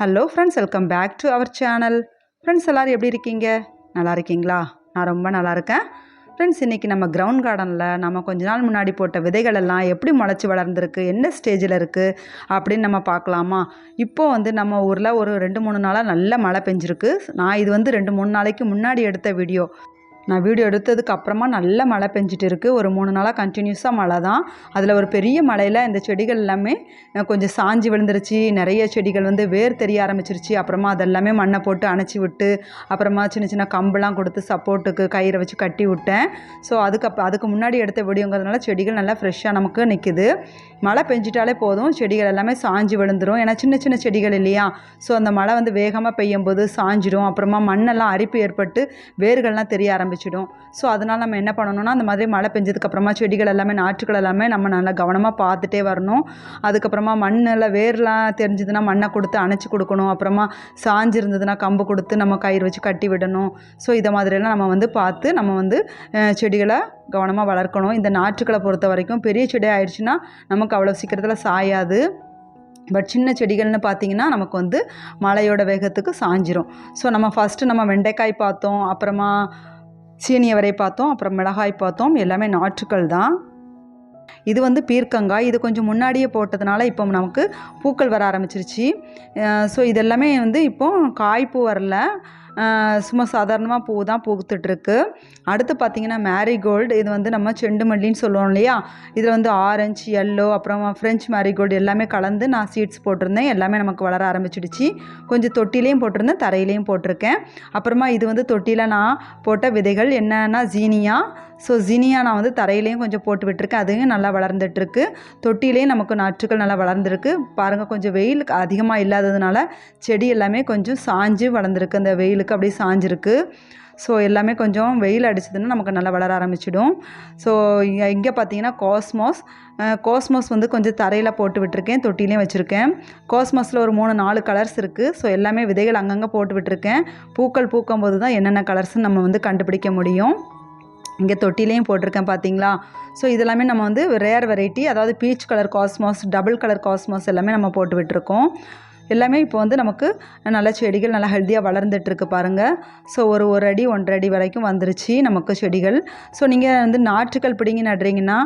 Hello friends welcome back to our channel friends எல்லோரும் எப்படி இருக்கீங்க? நல்லா இருக்கீங்களா? நான் ரொம்ப நல்லா இருக்கேன். ஃப்ரெண்ட்ஸ் இன்றைக்கி நம்ம கிரவுண்ட் கார்டனில் நம்ம கொஞ்ச நாள் முன்னாடி போட்ட விதைகள் எல்லாம் எப்படி முளைச்சி வளர்ந்துருக்கு என்ன ஸ்டேஜில் இருக்குது அப்படின்னு நம்ம பார்க்கலாமா? இப்போது வந்து நம்ம ஊரில் ஒரு ரெண்டு மூணு நாளாக நல்ல மழை பெஞ்சிருக்கு. நான் இது வந்து ரெண்டு மூணு நாளைக்கு முன்னாடி எடுத்த வீடியோ நான் வீடியோ எடுத்ததுக்கு அப்புறமா நல்ல மழை பெஞ்சிட்டு இருக்குது ஒரு மூணு நாளாக கண்டினியூஸாக மழை தான் அதில் ஒரு பெரிய மழையில் இந்த செடிகள் எல்லாமே கொஞ்சம் சாஞ்சி விழுந்துருச்சு. நிறைய செடிகள் வந்து வேர் தெரிய ஆரம்பிச்சிருச்சு. அப்புறமா அதெல்லாமே மண்ணை போட்டு அணைச்சி விட்டு அப்புறமா சின்ன சின்ன கம்புலாம் கொடுத்து சப்போர்ட்டுக்கு கயிறை வச்சு கட்டி விட்டேன். ஸோ அதுக்கு அப்போ அதுக்கு முன்னாடி எடுத்த வீடியோங்கிறதுனால செடிகள் நல்லா ஃப்ரெஷ்ஷாக நமக்கு நிற்குது மழை பெஞ்சிட்டாலே போதும். செடிகள் எல்லாமே சாஞ்சி விழுந்துடும் ஏன்னா சின்ன சின்ன செடிகள் இல்லையா? ஸோ அந்த மழை வந்து வேகமாக பெய்யும் போது சாஞ்சிடும் அப்புறமா மண்ணெல்லாம் அரிப்பு ஏற்பட்டு வேர்கள்லாம் தெரிய ஆரம்பிச்சிடும். ஸோ அதனால் நம்ம என்ன பண்ணணும்னா அந்த மாதிரி மழை பெஞ்சதுக்கப்புறமா செடிகள் எல்லாமே நாற்றுகள் எல்லாமே நம்ம நல்லா கவனமாக பார்த்துட்டே வரணும். அதுக்கப்புறமா மண்ணில் வேர்லாம் தெரிஞ்சதுன்னா மண்ணை கொடுத்து அணைச்சி கொடுக்கணும். அப்புறமா சாஞ்சு இருந்ததுன்னா கம்பு கொடுத்து நம்ம கயிறு வச்சு கட்டி விடணும். ஸோ இதை மாதிரியெல்லாம் நம்ம வந்து பார்த்து நம்ம வந்து செடிகளை கவனமாக வளர்க்கணும். இந்த நாற்றுக்களை பொறுத்த வரைக்கும் பெரிய செடி ஆயிடுச்சுன்னா நமக்கு அவ்வளோ சீக்கிரத்தில் சாயாது. பட் சின்ன செடிகள்னு பார்த்தீங்கன்னா நமக்கு வந்து மழையோட வேகத்துக்கு சாஞ்சிரும். ஸோ நம்ம ஃபஸ்ட்டு நம்ம வெண்டைக்காய் பார்த்தோம். அப்புறமா சீனியவரை பார்த்தோம் அப்புறம் மிளகாய் பார்த்தோம் எல்லாமே நாற்றுக்கள் தான். இது வந்து பீர்க்கங்காய் இது கொஞ்சம் முன்னாடியே போட்டதுனால இப்போ நமக்கு பூக்கள் வர ஆரம்பிச்சிருச்சு. ஸோ இதெல்லாமே வந்து இப்போ காய்ப்பு வரல. சும்மா சாதாரணமாக பூ தான் பூத்துட்ருக்கு அடுத்து பார்த்திங்கன்னா மேரிகோல்டு இது வந்து நம்ம செண்டு மல்லின்னு சொல்லுவோம் இல்லையா? இதில் வந்து ஆரஞ்சு எல்லோ அப்புறமா ஃப்ரெஞ்ச் மேரிகோல்டு எல்லாமே கலந்து நான் சீட்ஸ் போட்டிருந்தேன். எல்லாமே நமக்கு வளர ஆரம்பிச்சிடுச்சு. கொஞ்சம் தொட்டிலையும் போட்டிருந்தேன் தரையிலையும் போட்டிருக்கேன். அப்புறமா இது வந்து தொட்டியில் நான் போட்ட விதைகள் என்னன்னா ஜீனியா ஸோ ஜீனியா நான் வந்து தரையிலையும் கொஞ்சம் போட்டு விட்டுருக்கேன். அதுவும் நல்லா வளர்ந்துட்டுருக்கு. தொட்டிலையும் நமக்கு நாற்றுகள் நல்லா வளர்ந்துருக்கு. பாருங்கள் கொஞ்சம் வெயில் அதிகமாக இல்லாததுனால செடி எல்லாமே கொஞ்சம் சாஞ்சு வளர்ந்துருக்கு. அந்த வெயில் வெயிலுக்கு அப்படியே சாஞ்சிருக்கு. ஸோ எல்லாமே கொஞ்சம் வெயில் அடிச்சதுன்னா நமக்கு நல்லா வளர ஆரம்பிச்சிடும். ஸோ இங்கே பார்த்தீங்கன்னா காஸ்மாஸ் காஸ்மாஸ் வந்து கொஞ்சம் தரையில் போட்டு விட்டுருக்கேன் தொட்டிலையும் வச்சுருக்கேன். காஸ்மாஸில் ஒரு மூணு நாலு கலர்ஸ் இருக்குது ஸோ எல்லாமே விதைகள் அங்கங்கே போட்டு விட்டுருக்கேன். பூக்கள் பூக்கும் போது தான் என்னென்ன கலர்ஸ்னு நம்ம வந்து கண்டுபிடிக்க முடியும். இங்கே தொட்டிலையும் போட்டிருக்கேன் பார்த்தீங்களா? ஸோ இதெல்லாமே நம்ம வந்து ரேர் வெரைட்டி அதாவது peach colour cosmos double colour cosmos எல்லாமே நம்ம போட்டு விட்டுருக்கோம். எல்லாமே இப்போ வந்து நமக்கு நல்ல செடிகள் நல்லா ஹெல்த்தியாக வளர்ந்துட்டுருக்கு பாருங்கள் ஸோ ஒரு ஒரு அடி ஒன்றரை அடி வரைக்கும் வந்துருச்சு நமக்கு செடிகள். ஸோ நீங்கள் வந்து நாற்றுக்கள் பிடுங்கி நடுறீங்கன்னா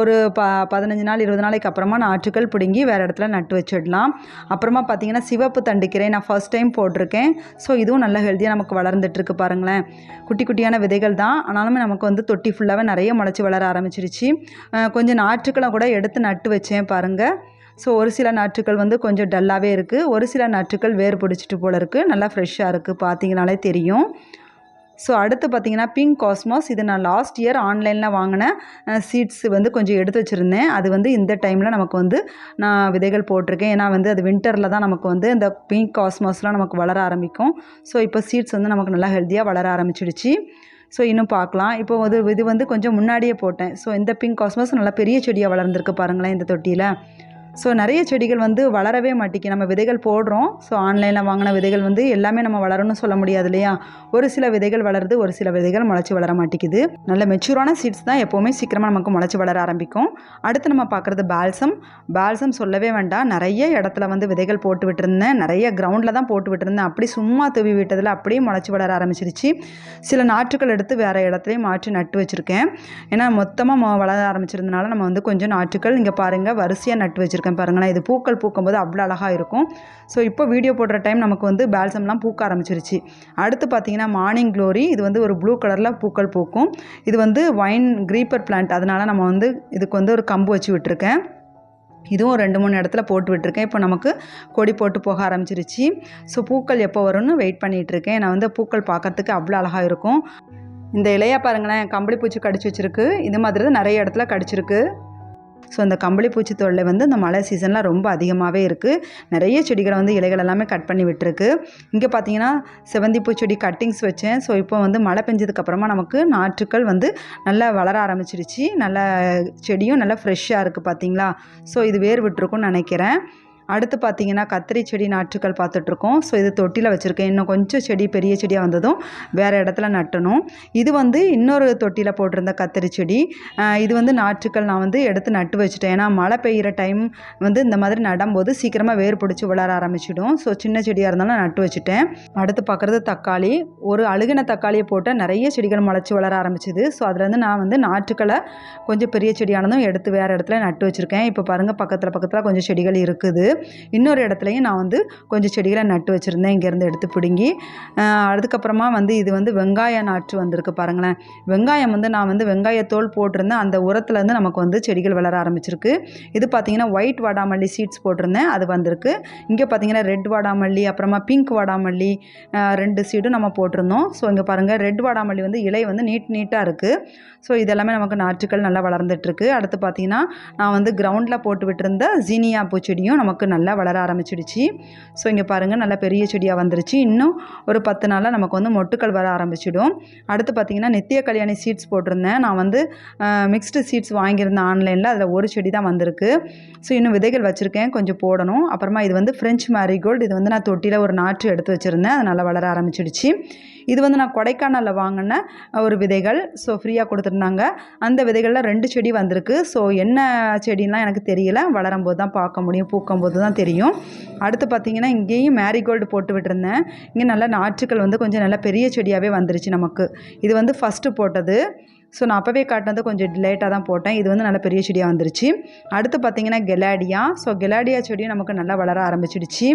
ஒரு ப பதினஞ்சு நாள் இருபது நாளைக்கு அப்புறமா நாற்றுக்கள் பிடுங்கி வேறு இடத்துல நட்டு வச்சிடலாம். அப்புறமா பார்த்தீங்கன்னா சிவப்பு தண்டுக்கிறேன் நான் ஃபர்ஸ்ட் டைம் போட்டிருக்கேன். ஸோ இதுவும் நல்ல ஹெல்த்தியாக நமக்கு வளர்ந்துட்டுருக்கு பாருங்களேன். குட்டி குட்டியான விதைகள் தான். ஆனாலுமே நமக்கு வந்து தொட்டி ஃபுல்லாகவே நிறைய முளைச்சி வளர ஆரம்பிச்சிருச்சு. கொஞ்சம் நாற்றுக்களை கூட எடுத்து நட்டு வச்சேன் பாருங்கள் ஸோ ஒரு சில நாற்றுக்கள் வந்து கொஞ்சம் டல்லாகவே இருக்குது ஒரு சில நாற்றுக்கள் வேர் பிடிச்சிட்டு போல இருக்குது நல்லா ஃப்ரெஷ்ஷாக இருக்குது பார்த்தீங்கனாலே தெரியும். ஸோ அடுத்து பார்த்தீங்கன்னா பிங்க் காஸ்மாஸ் இது நான் லாஸ்ட் இயர் ஆன்லைனில் வாங்கின சீட்ஸ் வந்து கொஞ்சம் எடுத்து வச்சுருந்தேன். அது வந்து இந்த டைமில் நமக்கு வந்து நான் விதைகள் போட்டிருக்கேன். ஏன்னா வந்து அது வின்டரில் தான் நமக்கு வந்து இந்த பிங்க் காஸ்மாஸ்லாம் நமக்கு வளர ஆரம்பிக்கும். ஸோ இப்போ சீட்ஸ் வந்து நமக்கு நல்லா ஹெல்த்தியாக வளர ஆரம்பிச்சிடுச்சு. ஸோ இன்னும் பார்க்கலாம் இப்போ இது இது வந்து கொஞ்சம் முன்னாடியே போட்டேன். ஸோ இந்த பிங்க் காஸ்மாஸ் நல்லா பெரிய செடியாக வளர்ந்துருக்கு பாருங்களேன் இந்த தொட்டியில். ஸோ நிறைய செடிகள் வந்து வளரவே மாட்டேங்கி நம்ம விதைகள் போடுறோம். ஸோ ஆன்லைனில் வாங்கின விதைகள் வந்து எல்லாமே நம்ம வளரணும்னு சொல்ல முடியாது இல்லையா? ஒரு சில விதைகள் வளருது ஒரு சில விதைகள் முளைச்சி வளர மாட்டேங்குது. நல்ல மெச்சூரான சீட்ஸ் தான் எப்போவுமே சீக்கிரமாக நமக்கு முளைச்சி வளர ஆரம்பிக்கும். அடுத்து நம்ம பார்க்குறது பால்சம் பால்சம் சொல்லவே வேண்டாம். நிறைய இடத்துல வந்து விதைகள் போட்டு விட்டுருந்தேன். நிறைய கிரவுண்டில் தான் போட்டு விட்டுருந்தேன். அப்படி சும்மா தூவி விட்டதில் அப்படியே முளைச்சி வளர ஆரம்பிச்சிருச்சு. சில நாற்றுகள் எடுத்து வேறு இடத்துலையும் மாற்றி நட்டு வச்சுருக்கேன். ஏன்னா மொத்தமாக வளர ஆரம்பிச்சிருந்தனால நம்ம வந்து கொஞ்சம் நாற்றுகள் இங்கே பாருங்கள் வரிசையாக நட்டு வச்சுருக்கேன் பாருங்களேன். இது பூக்கள் பூக்கும்போது அவ்வளோ அழகாக இருக்கும். ஸோ இப்போ வீடியோ போடுற டைம் நமக்கு வந்து பேல்சம்லாம் பூக்க ஆரம்பிச்சிருச்சு. அடுத்து பார்த்தீங்கன்னா மார்னிங் க்ளோரி இது வந்து ஒரு ப்ளூ கலரில் பூக்கள் பூக்கும். இது வந்து வைன் க்ரீப்பர் பிளான்ட் அதனால் நம்ம வந்து இதுக்கு வந்து ஒரு கம்பு வச்சு விட்டுருக்கேன். இதுவும் ரெண்டு மூணு இடத்துல போட்டு விட்டுருக்கேன். இப்போ நமக்கு கொடி போட்டு போக ஆரம்பிச்சிருச்சு. ஸோ பூக்கள் எப்போ வரும்னு வெயிட் பண்ணிகிட்ருக்கேன் நான் வந்து பூக்கள் பார்க்கறதுக்கு அவ்வளோ அழகாக இருக்கும். இந்த இலையா பாருங்களேன் கம்பளி பூச்சி கடிச்சு வச்சிருக்கு. இது மாதிரி தான் நிறைய இடத்துல கடிச்சிருக்கு. ஸோ இந்த கம்பளிப்பூச்சி தொல்லை வந்து இந்த மழை சீசனில் ரொம்ப அதிகமாகவே இருக்குது நிறைய செடிகளை வந்து இலைகள் எல்லாமே கட் பண்ணி விட்டுருக்கு. இங்கே பார்த்தீங்கன்னா செவந்தி பூச்செடி கட்டிங்ஸ் வச்சேன். ஸோ இப்போ வந்து மழை பெஞ்சதுக்கப்புறமா நமக்கு நாற்றுக்கள் வந்து நல்லா வளர ஆரம்பிச்சிருச்சு. நல்ல செடியும் நல்லா ஃப்ரெஷ்ஷாக இருக்குது பார்த்தீங்களா ஸோ இது வேர் விட்டுருக்கும்னு நினைக்கிறேன். அடுத்து பார்த்தீங்கன்னா கத்திரி செடி நாற்றுக்கள் பார்த்துட்ருக்கோம். ஸோ இது தொட்டியில் வச்சுருக்கேன். இன்னும் கொஞ்சம் செடி பெரிய செடியாக வந்ததும் வேறு இடத்துல நட்டணும். இது வந்து இன்னொரு தொட்டியில் போட்டிருந்த கத்திரி செடி. இது வந்து நாற்றுக்கள் நான் வந்து எடுத்து நட்டு வச்சுட்டேன். ஏன்னா மழை பெய்கிற டைம் வந்து இந்த மாதிரி நடும்போது சீக்கிரமாக வேர் பிடிச்சி வளர ஆரம்பிச்சிடும். ஸோ சின்ன செடியாக இருந்தாலும் நட்டு வச்சுட்டேன். அடுத்து பார்க்குறது தக்காளி. ஒரு அழுகின தக்காளியை போட்டால் நிறைய செடிகள் முளைச்சி வளர ஆரம்பிச்சிது. ஸோ அதுலேருந்து நான் வந்து நாற்றுக்களை கொஞ்சம் பெரிய செடியானதும் எடுத்து வேறு இடத்துல நட்டு வச்சுருக்கேன். இப்போ பாருங்கள் பக்கத்தில் பக்கத்தில் கொஞ்சம் செடிகள் இருக்குது. இன்னொரு இடத்துலையும் நான் வந்து கொஞ்சம் செடிகளை நட்டு வச்சுருந்தேன். இங்கேருந்து எடுத்து பிடுங்கி அதுக்கப்புறமா வந்து இது வந்து வெங்காய நாற்று வந்திருக்கு பாருங்களேன். வெங்காயம் வந்து நான் வந்து வெங்காயத்தோல் போட்டிருந்தேன். அந்த உரத்துலேருந்து நமக்கு வந்து செடிகள் வளர ஆரம்பிச்சிருக்கு. இது பார்த்தீங்கன்னா ஒயிட் வாடாமல்லி சீட்ஸ் போட்டிருந்தேன். அது வந்திருக்கு. இங்கே பார்த்தீங்கன்னா ரெட் வாடாமல்லி அப்புறமா பிங்க் வாடாமல்லி ரெண்டு சீடும் நம்ம போட்டிருந்தோம். ஸோ இங்கே பாருங்கள் ரெட் வாடாமல்லி வந்து இலை வந்து நீட் நீட்டாக இருக்குது ஸோ இதெல்லாமே நமக்கு நாற்றுக்கள் நல்லா வளர்ந்துட்டுருக்கு அடுத்து பார்த்தீங்கன்னா நான் வந்து கிரவுண்டில் போட்டு விட்டுருந்த ஜீனியா பூச்செடியும் நமக்கு நல்லா வளர ஆரம்பிச்சிடுச்சு. ஸோ இங்கே பாருங்கள் நல்லா பெரிய செடியாக வந்துருச்சு. இன்னும் ஒரு பத்து நாளில் நமக்கு வந்து மொட்டுக்கள் வர ஆரம்பிச்சிடும். அடுத்து பார்த்தீங்கன்னா நித்திய கல்யாணி சீட்ஸ் போட்டிருந்தேன். நான் வந்து மிக்ஸ்டு சீட்ஸ் வாங்கியிருந்தேன் ஆன்லைனில். அதில் ஒரு செடி தான் வந்திருக்கு. ஸோ இன்னும் விதைகள் வச்சுருக்கேன். கொஞ்சம் போடணும். அப்புறமா இது வந்து ஃப்ரெஞ்ச் மேரிகோல்டு இது வந்து நான் தொட்டியில் ஒரு நாற்று எடுத்து வச்சுருந்தேன். அது நல்லா வளர ஆரம்பிச்சிடுச்சு. இது வந்து நான் கொடைக்கானலில் வாங்கின ஒரு விதைகள். ஸோ ஃப்ரீயாக கொடுத்துருந்தாங்க. அந்த விதைகளில் ரெண்டு செடி வந்திருக்கு. ஸோ என்ன செடின்லாம் எனக்கு தெரியல. வளரும்போது தான் பார்க்க முடியும். பூக்கும் போது தான் தெரியும். அடுத்து பார்த்தீங்கன்னா இங்கேயும் மேரிகோல்டு போட்டு விட்டுருந்தேன். இங்கே நல்லா நாற்றுக்கள் வந்து கொஞ்சம் நல்லா பெரிய செடியாகவே வந்துருச்சு நமக்கு. இது வந்து ஃபஸ்ட்டு போட்டது. ஸோ நான் அப்போவே காட்டினது கொஞ்சம் லேட்டாக தான் போட்டேன். இது வந்து நல்ல பெரிய செடியாக வந்துருச்சு. அடுத்து பார்த்தீங்கன்னா கெலாடியா ஸோ கெலாடியா செடியும் நமக்கு நல்லா வளர ஆரம்பிச்சிடுச்சு.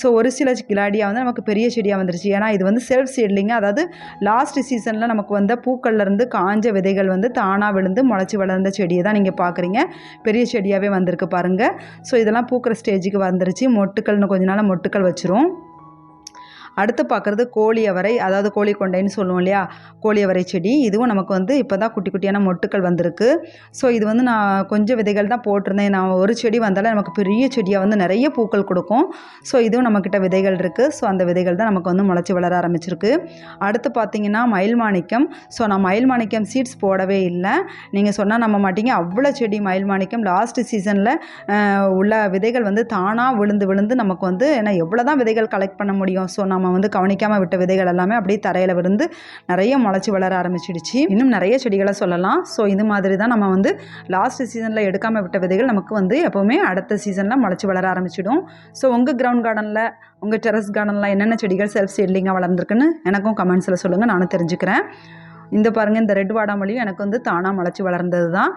ஸோ ஒரு சில கிலாடியா வந்து நமக்கு பெரிய செடியாக வந்துருச்சு. ஏன்னா இது வந்து செல்ஃப் சீட்லிங்க அதாவது லாஸ்ட் சீசனில் நமக்கு வந்த பூக்கள்லேருந்து காஞ்ச விதைகள் வந்து தானாக விழுந்து முளைச்சி வளர்ந்த செடியை தான் நீங்கள் பார்க்குறீங்க பெரிய செடியாகவே வந்திருக்கு பாருங்கள் ஸோ இதெல்லாம் பூக்கிற ஸ்டேஜுக்கு வந்துருச்சு. மொட்டுக்கள்னு கொஞ்ச நாள் மொட்டுக்கள் வச்சிரும். அடுத்து பார்க்குறது கோழி அவரை அதாவது கோழி கொண்டைன்னு சொல்லுவோம் இல்லையா? கோழி அவரை செடி. இதுவும் நமக்கு வந்து இப்போ தான் குட்டி குட்டியான மொட்டுக்கள் வந்திருக்கு. ஸோ இது வந்து நான் கொஞ்சம் விதைகள் தான் போட்டிருந்தேன். நான் ஒரு செடி வந்தாலும் நமக்கு பெரிய செடியாக வந்து நிறைய பூக்கள் கொடுக்கும். ஸோ இதுவும் நம்மக்கிட்ட விதைகள் இருக்குது ஸோ அந்த விதைகள் தான் நமக்கு வந்து முளைச்சி வளர ஆரம்பிச்சிருக்கு. அடுத்து பார்த்தீங்கன்னா மயில் மாணிக்கம். ஸோ நான் மயில் மாணிக்கம் சீட்ஸ் போடவே இல்லை. நீங்கள் சொன்னால் நம்ம மாட்டீங்க. அவ்வளோ செடி மயில் மாணிக்கம் லாஸ்ட் சீசனில் உள்ள விதைகள் வந்து தானாக விழுந்து விழுந்து நமக்கு வந்து ஏன்னா எவ்வளோ தான் விதைகள் கலெக்ட் பண்ண முடியும்? ஸோ நம்ம வந்து கவனிக்காமல் விட்ட விதைகள் எல்லாமே அப்படியே தரையில் விழுந்து நிறைய முளைச்சி வளர ஆரம்பிச்சிடுச்சு. இன்னும் நிறைய செடிகளை சொல்லலாம். ஸோ இது மாதிரி தான் நம்ம வந்து லாஸ்ட் சீசனில் எடுக்காமல் விட்ட விதைகள் நமக்கு வந்து எப்போவுமே அடுத்த சீசனில் முளைச்சி வளர ஆரம்பிச்சிடும். ஸோ உங்கள் கிரவுண்ட் கார்டனில் உங்கள் டெரஸ் கார்டனில் என்னென்ன செடிகள் செல்ஃப் சீட்லிங்காக வளர்ந்துருக்குன்னு எனக்கும் கமெண்ட்ஸில் சொல்லுங்கள் நானும் தெரிஞ்சுக்கிறேன். இந்த பாருங்கள் இந்த ரெட் வாடாமல்லியும் எனக்கு வந்து தானாக முளைச்சி வளர்ந்தது தான்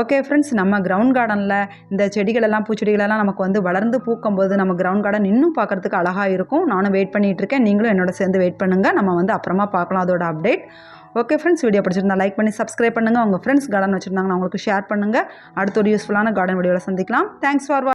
ஓகே ஃப்ரெண்ட்ஸ் நம்ம கிரவுண்ட் கார்டனில் இந்த செடிகளெல்லாம் பூச்செடிகளெல்லாம் நமக்கு வந்து வளர்ந்து பூக்கும்போது நம்ம கிரவுண்ட் கார்டன் இன்னும் பார்க்குறதுக்கு அழகாக இருக்கும். நானும் வெயிட் பண்ணிகிட்டு இருக்கேன். நீங்களும் என்னோட சேர்ந்து வெயிட் பண்ணுங்கள் நம்ம வந்து அப்புறமா பார்க்கலாம் அதோட அப்டேட் ஓகே ஃப்ரெண்ட்ஸ் வீடியோ பிடிச்சிருந்தா லைக் பண்ணி சப்ஸ்கிரைப் பண்ணுங்கள் உங்கள் ஃப்ரெண்ட்ஸ் கார்டன் வச்சுருந்தாங்கன்னா அவங்களுக்கு ஷேர் பண்ணுங்கள் அடுத்த ஒரு யூஸ்ஃபுல்லான கார்டன் வீடியோவில் சந்திக்கலாம். Thanks for